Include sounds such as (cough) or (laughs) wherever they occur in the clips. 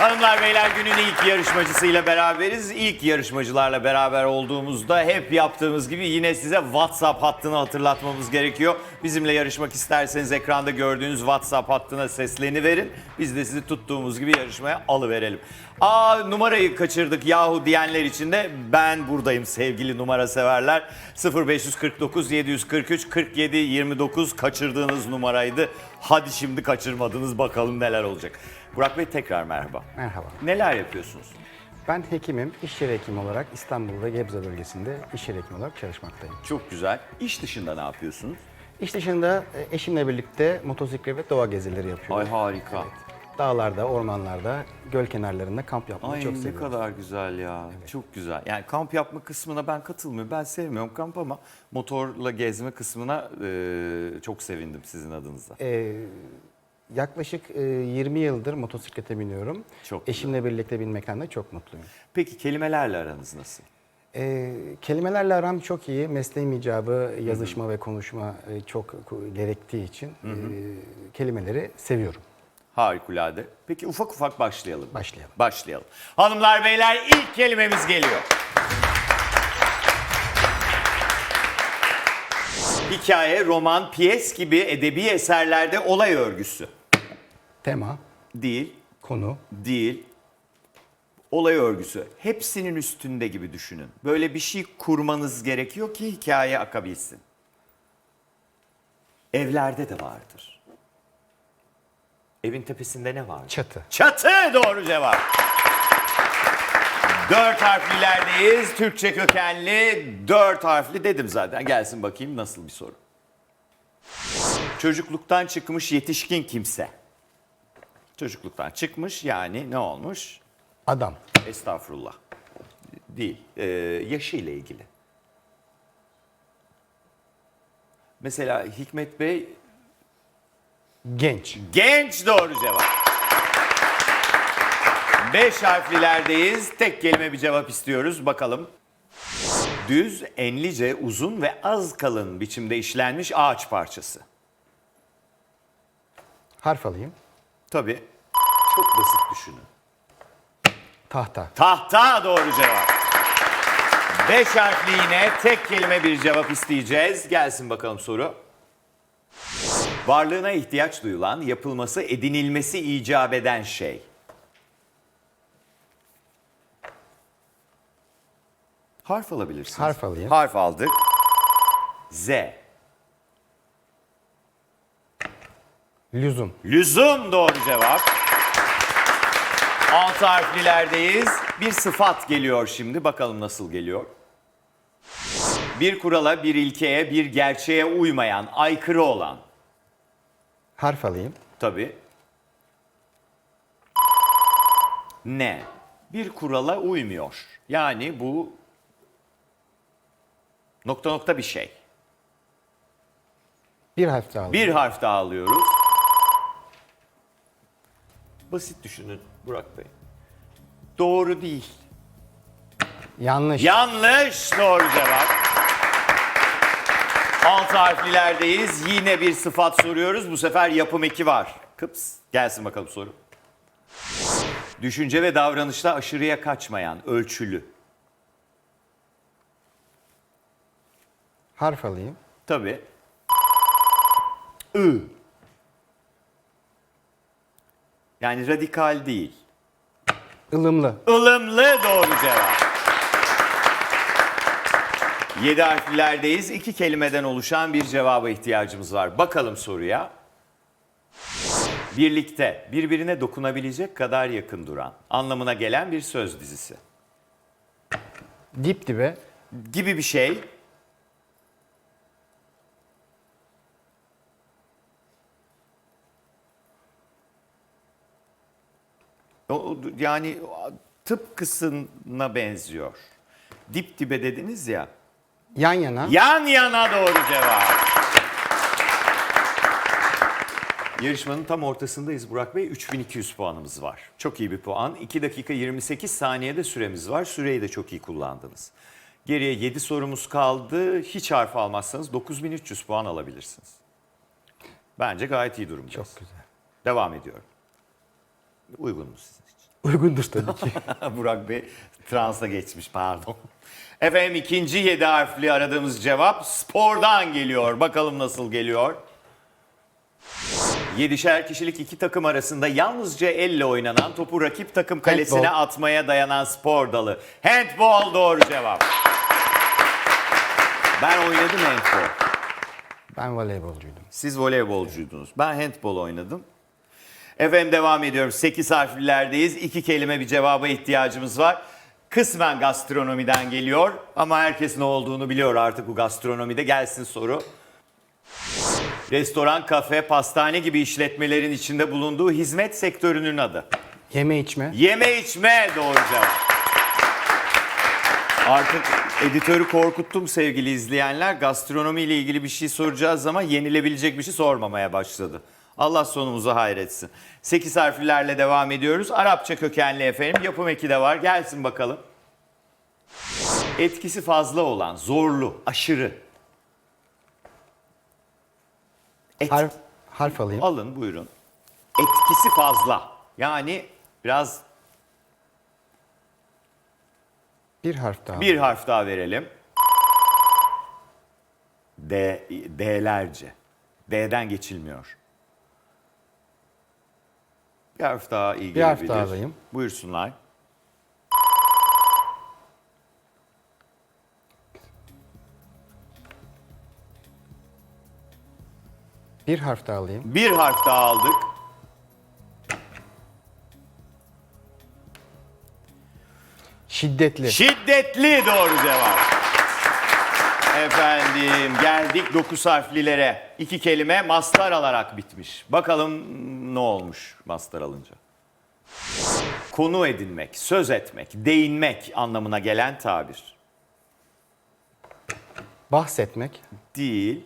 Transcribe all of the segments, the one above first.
Hanımlar beyler günün ilk yarışmacısıyla beraberiz. İlk yarışmacılarla beraber olduğumuzda hep yaptığımız gibi yine size WhatsApp hattını hatırlatmamız gerekiyor. Bizimle yarışmak isterseniz ekranda gördüğünüz WhatsApp hattına sesleniverin. Biz de sizi tuttuğumuz gibi yarışmaya alıverelim. Aa numarayı kaçırdık yahu diyenler için de ben buradayım sevgili numara severler. 0549 743 47 29 kaçırdığınız numaraydı. Hadi şimdi kaçırmadınız bakalım neler olacak. Burak Bey tekrar merhaba. Merhaba. Neler yapıyorsunuz? Ben hekimim. İş yeri hekimi olarak İstanbul ve Gebze bölgesinde iş yeri hekimi olarak çalışmaktayım. Çok güzel. İş dışında ne yapıyorsunuz? İş dışında e, eşimle birlikte motosiklet ve doğa gezileri yapıyoruz. Ay harika. Dağlarda, ormanlarda, göl kenarlarında kamp yapmayı Ay çok ne seviyorum. kadar güzel ya. Çok güzel. Yani kamp yapma kısmına ben katılmıyorum. Ben sevmiyorum kamp ama motorla gezme kısmına e, çok sevindim sizin adınıza. Ee, yaklaşık e, 20 yıldır motosiklete biniyorum. Çok güzel. Eşimle birlikte binmekten de çok mutluyum. Peki kelimelerle aranız nasıl? Ee, kelimelerle aram çok iyi. Mesleğim icabı yazışma ve konuşma e, çok gerektiği için e, kelimeleri seviyorum. Harikulade. Peki ufak ufak başlayalım. Başlayalım. Başlayalım. Hanımlar beyler ilk kelimemiz geliyor. Hikaye, roman, piyes gibi edebi eserlerde olay örgüsü. Tema, Değil, konu, değil. Olay örgüsü. Hepsinin üstünde gibi düşünün. Böyle bir şey kurmanız gerekiyor ki hikaye akabilsin. Evlerde de vardır. Evin tepesinde ne var? çatı. Çatı doğru cevap. Dört harflilerdeyiz. Türkçe kökenli dört harfli dedim zaten. Gelsin bakayım nasıl bir soru. Çocukluktan çıkmış yetişkin kimse. Çocukluktan çıkmış yani ne olmuş? Adam, Estağfurullah. Değil. Ee, yaşıyla ilgili. Mesela Hikmet Bey genç, Genç doğru cevap. Beş harflilerdeyiz. Tek kelime bir cevap istiyoruz. Bakalım. Düz, enlice, uzun ve az kalın biçimde işlenmiş ağaç parçası. harf alayım. Tabii. Çok basit düşünün. Tahta, Tahta doğru cevap. Beş harfli yine tek kelime bir cevap isteyeceğiz. Gelsin bakalım soru. Varlığına ihtiyaç duyulan, yapılması, edinilmesi icap eden şey. Harf alabilirsiniz. Harf alayım. Harf aldık. Z. lüzum, Lüzum doğru cevap. Altı harflilerdeyiz. Bir sıfat geliyor şimdi. Bakalım nasıl geliyor. Bir kurala, bir ilkeye, bir gerçeğe uymayan, aykırı olan. harf alayım. Tabii. Ne? Bir kurala uymuyor. Yani bu nokta nokta bir şey. Bir harf daha alayım. Bir harf daha alıyoruz. Basit düşünün Burak Bey. Doğru değil. Yanlış. Yanlış doğru cevap. Altı harflilerdeyiz. Yine bir sıfat soruyoruz. Bu sefer yapım eki var. Kıps. Gelsin bakalım soru. Düşünce ve davranışta aşırıya kaçmayan, ölçülü. Harf alayım. Tabii. I. Yani radikal değil. ılımlı, ılımlı doğru cevap. Yedi harflilerdeyiz. İki kelimeden oluşan bir cevaba ihtiyacımız var. Bakalım soruya. Birlikte, birbirine dokunabilecek kadar yakın duran anlamına gelen bir söz dizisi. dip dibe, Gibi bir şey. Yani tıpkısına benziyor. Dip dibe dediniz ya. yan yana, Yan yana doğru cevap. Yarışmanın tam ortasındayız Burak Bey. 3200 puanımız var. Çok iyi bir puan. 2 dakika 28 saniyede süremiz var. Süreyi de çok iyi kullandınız. Geriye 7 sorumuz kaldı. Hiç harf almazsanız 9300 puan alabilirsiniz. Bence gayet iyi durumdayız. çok güzel. Devam ediyorum. Uygun mu sizin için? (laughs) Uygundur tabii ki. (laughs) Burak Bey transa geçmiş pardon. Efendim ikinci yedi harfli aradığımız cevap spordan geliyor. Bakalım nasıl geliyor. Yedişer kişilik iki takım arasında yalnızca elle oynanan topu rakip takım kalesine Handball. atmaya dayanan spor dalı. Handball doğru cevap. Ben oynadım handball. ben voleybolcuydum. Siz voleybolcuydunuz. Ben handball oynadım. Efendim devam ediyorum. 8 harflilerdeyiz. İki kelime bir cevaba ihtiyacımız var. Kısmen gastronomiden geliyor ama herkes ne olduğunu biliyor artık bu gastronomide. Gelsin soru. Restoran, kafe, pastane gibi işletmelerin içinde bulunduğu hizmet sektörünün adı. Yeme içme. Yeme içme doğru cevap. Artık editörü korkuttum sevgili izleyenler. Gastronomi ile ilgili bir şey soracağız ama yenilebilecek bir şey sormamaya başladı. Allah sonumuzu hayretsin. 8 harflerle devam ediyoruz. Arapça kökenli efendim. Yapım eki de var. Gelsin bakalım. Etkisi fazla olan, zorlu, aşırı. Et- Harf, harf alayım. Alın buyurun. Etkisi fazla. Yani biraz Bir harf daha. Bir harf daha verelim. D, D'lerce. D'den geçilmiyor. Bir harf daha iyi Bir harf gelebilir. daha alayım. Buyursunlar. Bir harf daha alayım. Bir harf daha aldık. Şiddetli. Şiddetli doğru cevap. Efendim geldik 9 harflilere. İki kelime mastar alarak bitmiş. Bakalım ne olmuş mastar alınca. Konu edinmek, söz etmek, değinmek anlamına gelen tabir. Bahsetmek. Değil.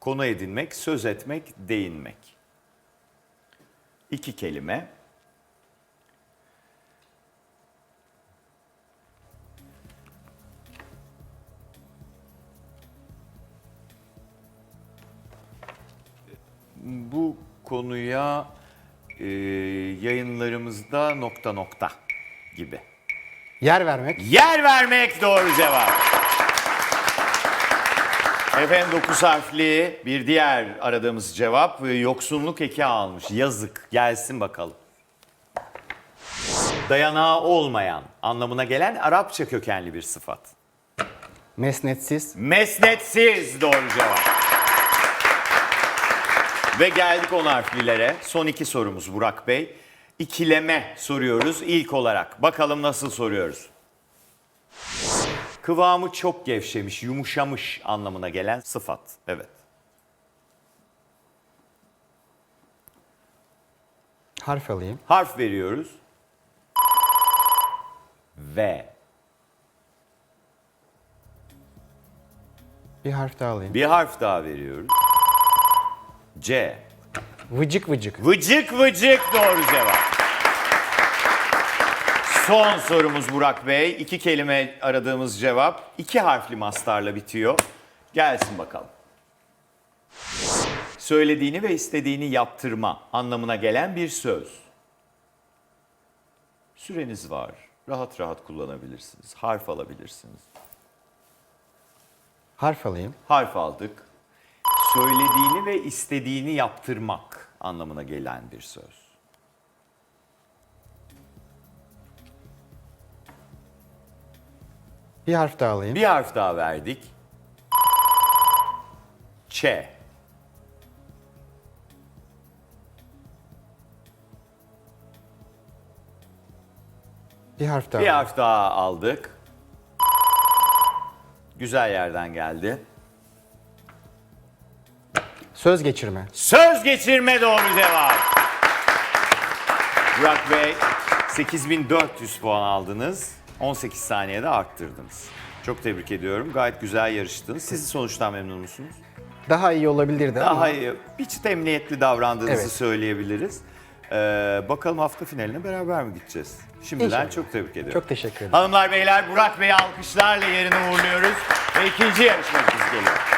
Konu edinmek, söz etmek, değinmek. İki kelime. Bu konuya e, yayınlarımızda nokta nokta gibi. Yer vermek. Yer vermek doğru cevap. Efendim 9 harfli bir diğer aradığımız cevap yoksunluk eki almış. Yazık gelsin bakalım. Dayanağı olmayan anlamına gelen Arapça kökenli bir sıfat. Mesnetsiz. Mesnetsiz doğru cevap. Ve geldik 10 harflilere. Son iki sorumuz Burak Bey. İkileme soruyoruz ilk olarak. Bakalım nasıl soruyoruz. Kıvamı çok gevşemiş, yumuşamış anlamına gelen sıfat. Evet. Harf alayım. Harf veriyoruz. V. Bir harf daha alayım. Bir harf daha veriyoruz. C. Vıcık vıcık. Vıcık vıcık doğru cevap. Son sorumuz Burak Bey. İki kelime aradığımız cevap. iki harfli mastarla bitiyor. Gelsin bakalım. Söylediğini ve istediğini yaptırma anlamına gelen bir söz. Süreniz var. Rahat rahat kullanabilirsiniz. Harf alabilirsiniz. Harf alayım. Harf aldık. Söylediğini ve istediğini yaptırmak anlamına gelen bir söz. Bir harf daha alayım. Bir harf daha verdik. Ç. Bir harf daha Bir alayım. harf daha aldık. Güzel yerden geldi. Söz geçirme. Söz geçirme doğru cevap. Burak Bey 8400 puan aldınız. 18 saniyede arttırdınız. Çok tebrik ediyorum. Gayet güzel yarıştınız. Siz sonuçtan memnun musunuz? Daha iyi olabilirdi ama Daha iyi, hiç emniyetli davrandığınızı Evet. söyleyebiliriz. Ee, bakalım hafta finaline beraber mi gideceğiz? Şimdiden İnşallah. çok tebrik ediyorum. çok teşekkür ederim. Hanımlar beyler Burak Bey'i alkışlarla yerine uğurluyoruz. Ve ikinci yarışmacımız geliyor.